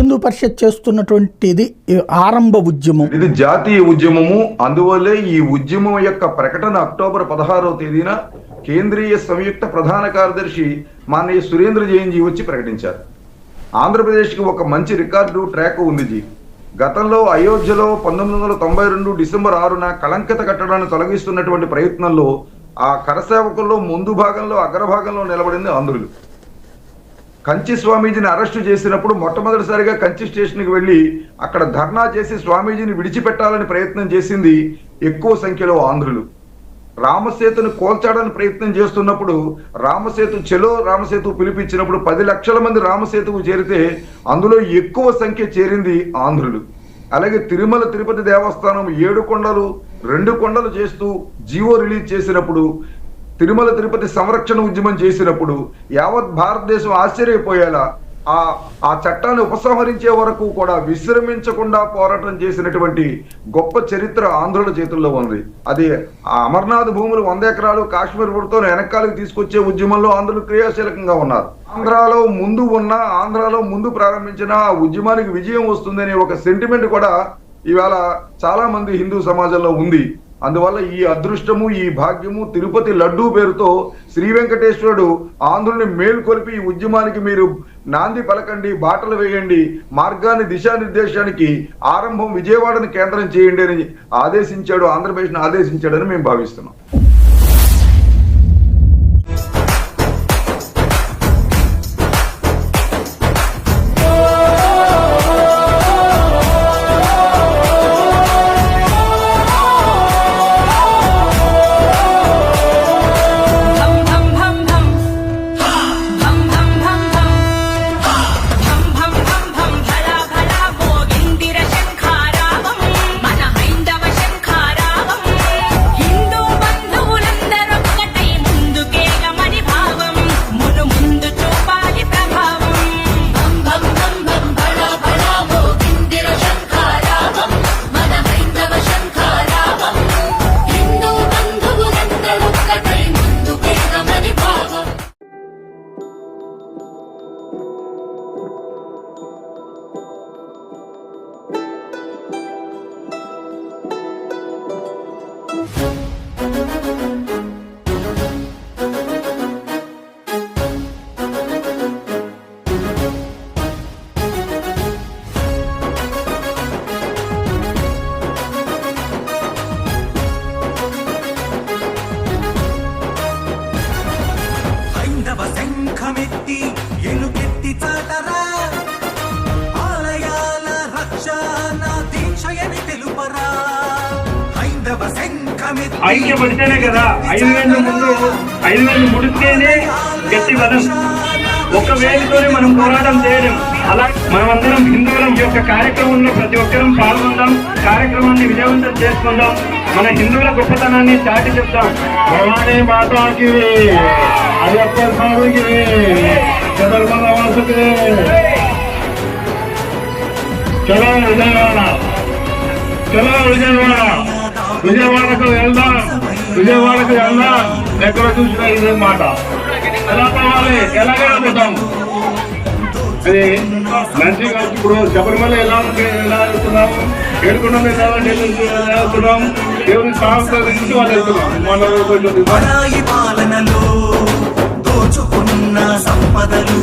హిందూ పరిషత్ చేస్తున్నటువంటిది ఆరంభ ఉద్యమం. ఇది జాతీయ ఉద్యమము. అందువల్లే ఈ ఉద్యమం యొక్క ప్రకటన అక్టోబర్ పదహారవ తేదీన కేంద్రీయ సంయుక్త ప్రధాన కార్యదర్శి మానయ్య సురేంద్ర జైన్జీ వచ్చి ప్రకటించారు. ఆంధ్రప్రదేశ్కి ఒక మంచి రికార్డు ట్రాక్ ఉంది జీ. గతంలో అయోధ్యలో పంతొమ్మిది వందల తొంభై రెండు డిసెంబర్ ఆరున కళంకిత కట్టడాన్ని తొలగిస్తున్నటువంటి ప్రయత్నంలో ఆ కరసేవకుల్లో ముందు భాగంలో అగ్రభాగంలో నిలబడింది ఆంధ్రులు. కంచి స్వామీజీని అరెస్టు చేసినప్పుడు మొట్టమొదటిసారిగా కంచి స్టేషన్కి వెళ్ళి అక్కడ ధర్నా చేసి స్వామీజీని విడిచిపెట్టాలని ప్రయత్నం చేసింది ఎక్కువ సంఖ్యలో ఆంధ్రులు. రామసేతును కోల్చాడని ప్రయత్నం చేస్తున్నప్పుడు రామసేతు చెలో రామసేతు పిలిపించినప్పుడు పది లక్షల మంది రామసేతుకు చేరితే అందులో ఎక్కువ సంఖ్య చేరింది ఆంధ్రులు. అలాగే తిరుమల తిరుపతి దేవస్థానం ఏడు కొండలు రెండు కొండలు చేస్తూ జీవో రిలీజ్ చేసినప్పుడు తిరుమల తిరుపతి సంరక్షణ ఉద్యమం చేసినప్పుడు యావత్ భారతదేశం ఆశ్చర్యపోయేలా ఆ ఆ చట్టాన్ని ఉపసంహరించే వరకు కూడా విశ్రమించకుండా పోరాటం చేసినటువంటి గొప్ప చరిత్ర ఆంధ్రుల చేతుల్లో ఉంది. అది ఆ అమర్నాథ్ భూములు వంద ఎకరాలు కాశ్మీర్ ప్రభుత్వం వెనకాలకు తీసుకొచ్చే ఉద్యమంలో ఆంధ్రులు క్రియాశీలకంగా ఉన్నారు. ఆంధ్రాలో ముందు ఉన్న ఆంధ్రాలో ముందు ప్రారంభించిన ఆ ఉద్యమానికి విజయం వస్తుందనే ఒక సెంటిమెంట్ కూడా ఇవాళ చాలా మంది హిందూ సమాజంలో ఉంది. అందువల్ల ఈ అదృష్టము ఈ భాగ్యము తిరుపతి లడ్డూ పేరుతో శ్రీ వెంకటేశ్వరుడు ఆంధ్రుని మేల్కొల్పి ఈ ఉద్యమానికి మీరు నాంది పలకండి బాటలు వేయండి మార్గాన్ని దిశానిర్దేశానికి ఆరంభం విజయవాడను కేంద్రం చేయండి అని ఆదేశించాడు ఆంధ్రప్రదేశ్ను ఆదేశించాడని మేము భావిస్తున్నాం. ఐదు వేలు ముడిస్తేనే గట్టి బలం ఒక వేలుతోనే మనం పోరాటం చేయలేం. అలా మనమందరం హిందువులం ఈ యొక్క కార్యక్రమంలో ప్రతి ఒక్కరం పాల్గొందాం. కార్యక్రమాన్ని విజయవంతం చేసుకుందాం. మన హిందువుల గొప్పతనాన్ని చాటి చెప్తాం భవానీ మాతాకి అయ్యప్ప స్వామికి శబరిమల వాసుకి చలో విజయవాడ. చలో విజయవాడ. విజయవాడకు వెళ్దాం. విజయవాడకు వెళ్దాం ఎక్కడ చూసినా ఇదే మాట. ఎలా పోవాలి ఎలాగే పోతాం అది మంచిగా ఇప్పుడు శబరిమల ఎలా ఎలా వెళ్తున్నాం? ఏడుకున్నాం ఎలా వెళ్తున్నాం? దేవుని సాగు వాళ్ళు వెళ్తున్నాం మన పాలనలో దోచుకున్న సంపదలు.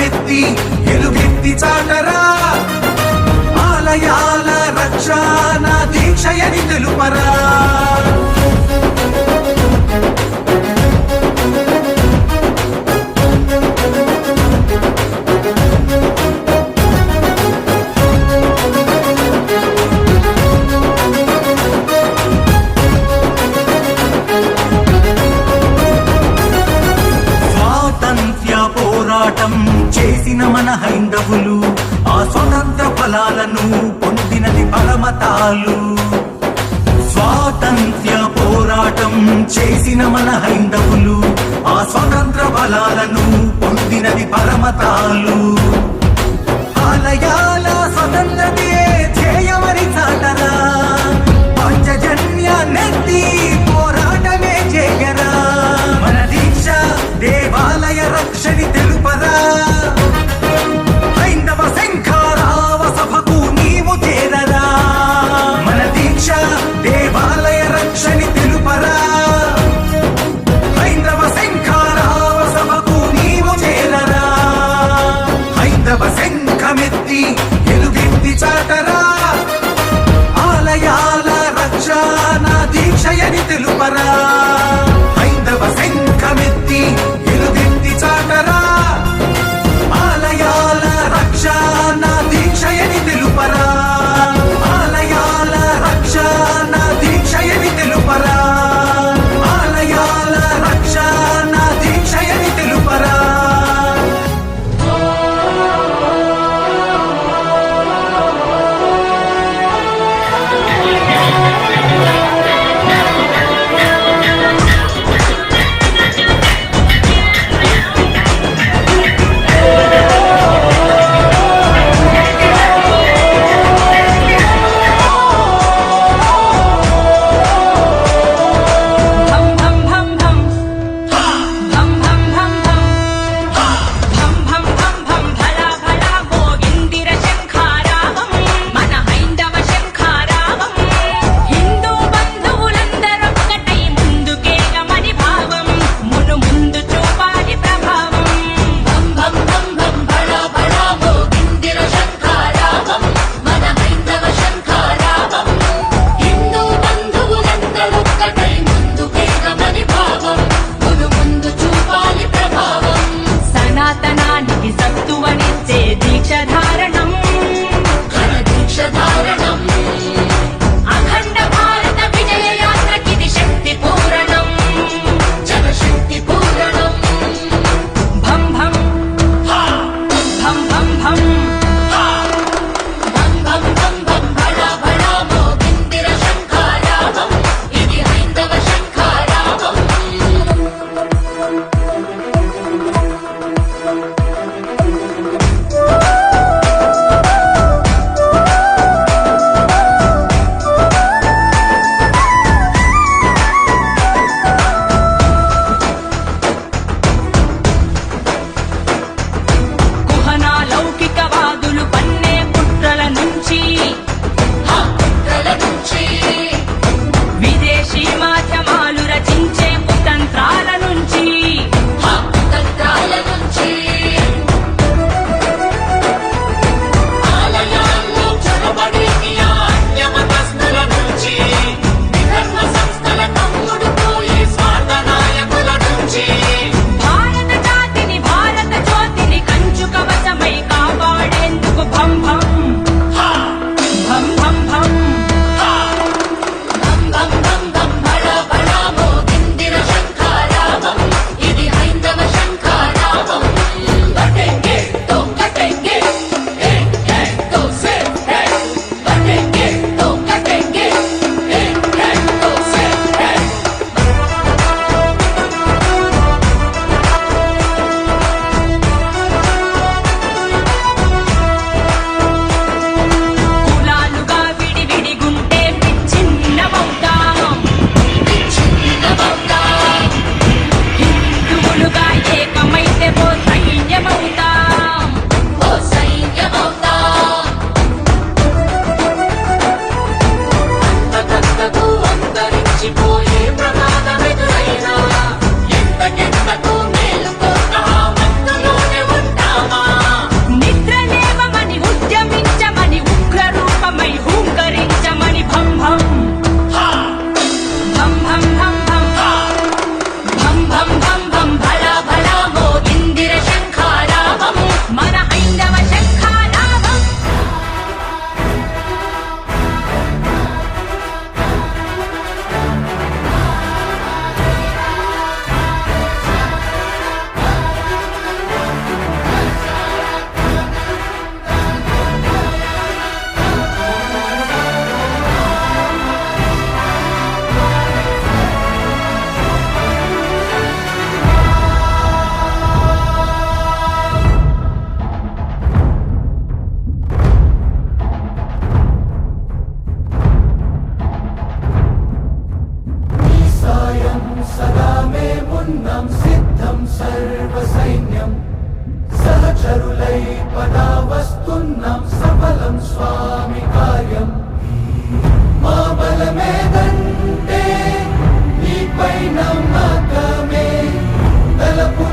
ఎత్తి ఎలుగెత్తి చాటరా. ఆలయాల రక్షణ దీక్షయని తెలుపరా. మన హైందవులు ఆ స్వతంత్ర ఫలాలను పొందినది పరమతాలు. స్వాతంత్ర్య పోరాటం చేసిన మన హైందవులు ఆ స్వతంత్ర బలాలను పొందినది పరమతాలు. ఆలయాల స్వతంత్రతే ధ్యేయమని చాటరా పంచజన్య నెత్తి పోరాటమే చేయరా మన దీక్ష దేవాలయ రక్షణితే para సైన్యం. సహచరులై పదా వస్తున్నాం సఫలం స్వామి కార్యం. మా బలమేదంటే నీపై నమ్మకమే తలపు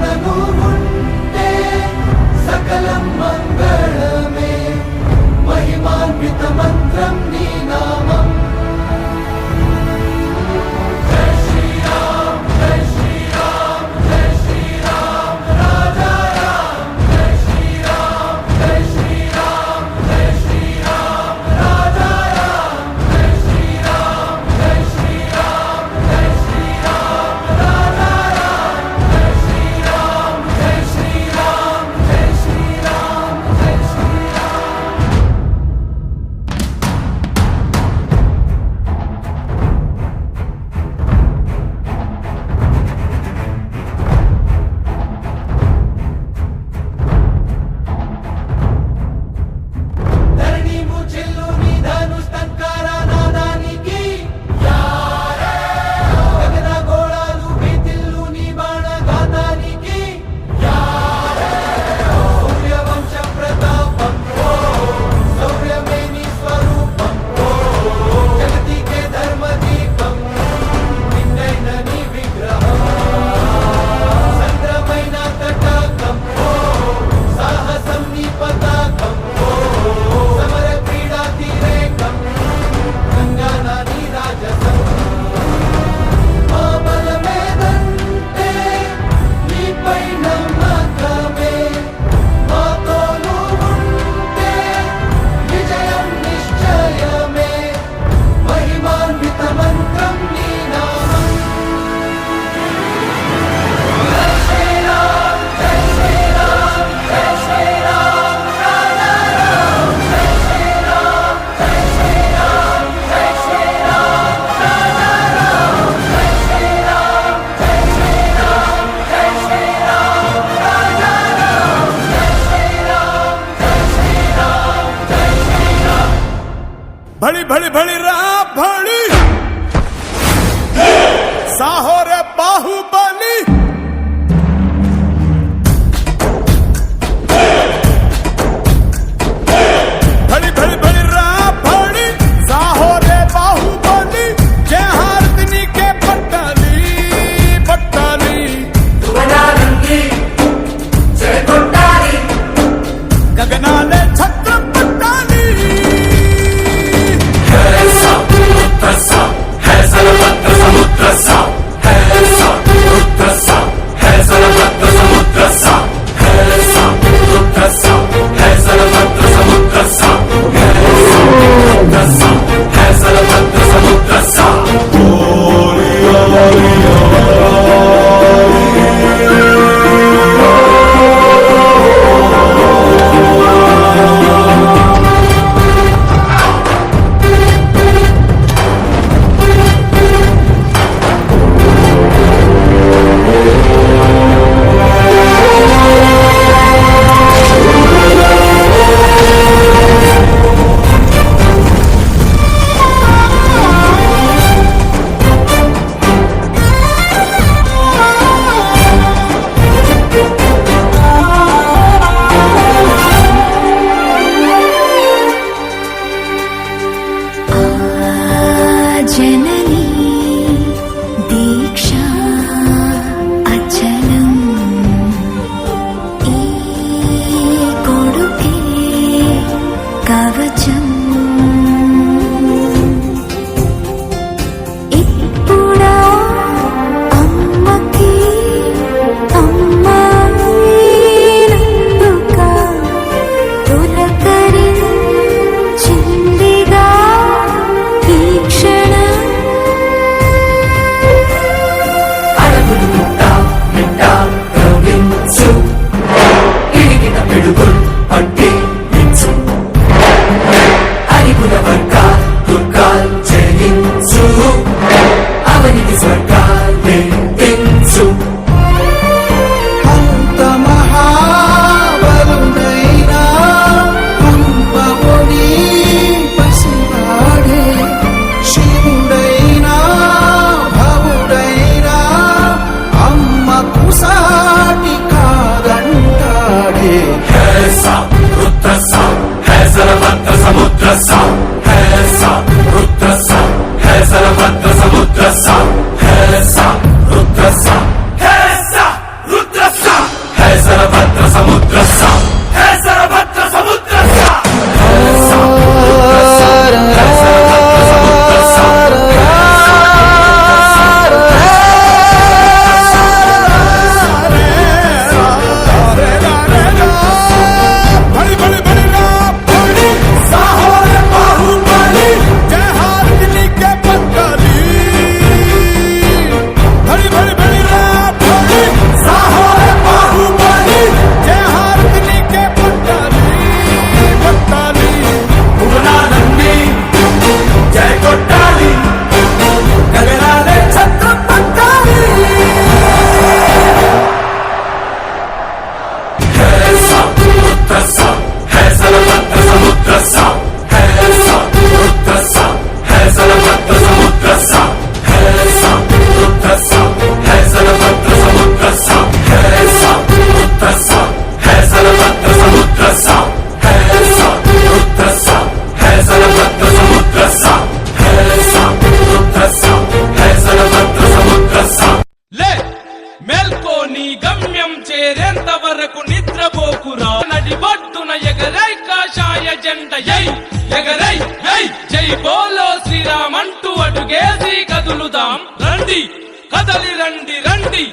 చాటుదాం రండి. కదలి రండి రండి.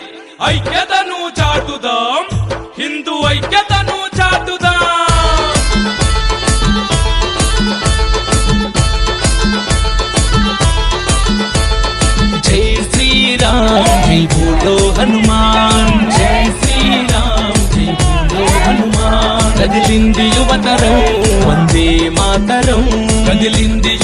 ఐక్యతను చాటుదాం. హిందూ ఐక్యతను చాటుదాం. యువతరం వందే మాతరం. కదిలింది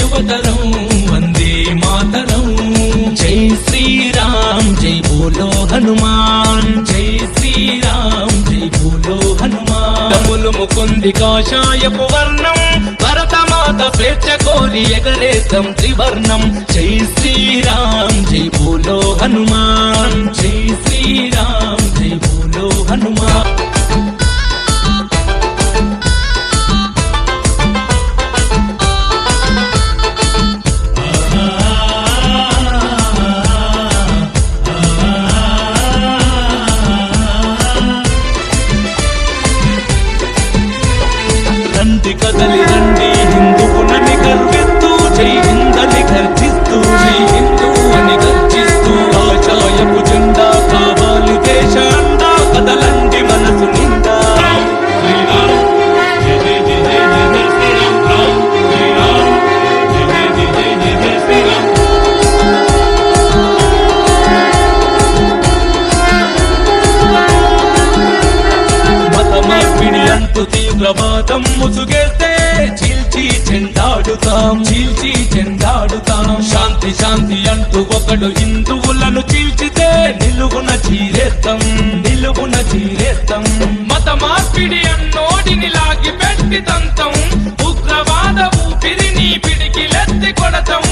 బోలో హనుమాన్ జై శ్రీరామ్ జై బోలో హనుమాన్. డబ్బులు ముకుంది కాషాయపు వర్ణం భరతమాత స్వేచ్ఛ కోరి ఎగరేతం త్రివర్ణం. జై శ్రీరామ్ జై బోలో హనుమాన్ జై శ్రీరామ్ జై బోలో హనుమాన్. கொடத்தை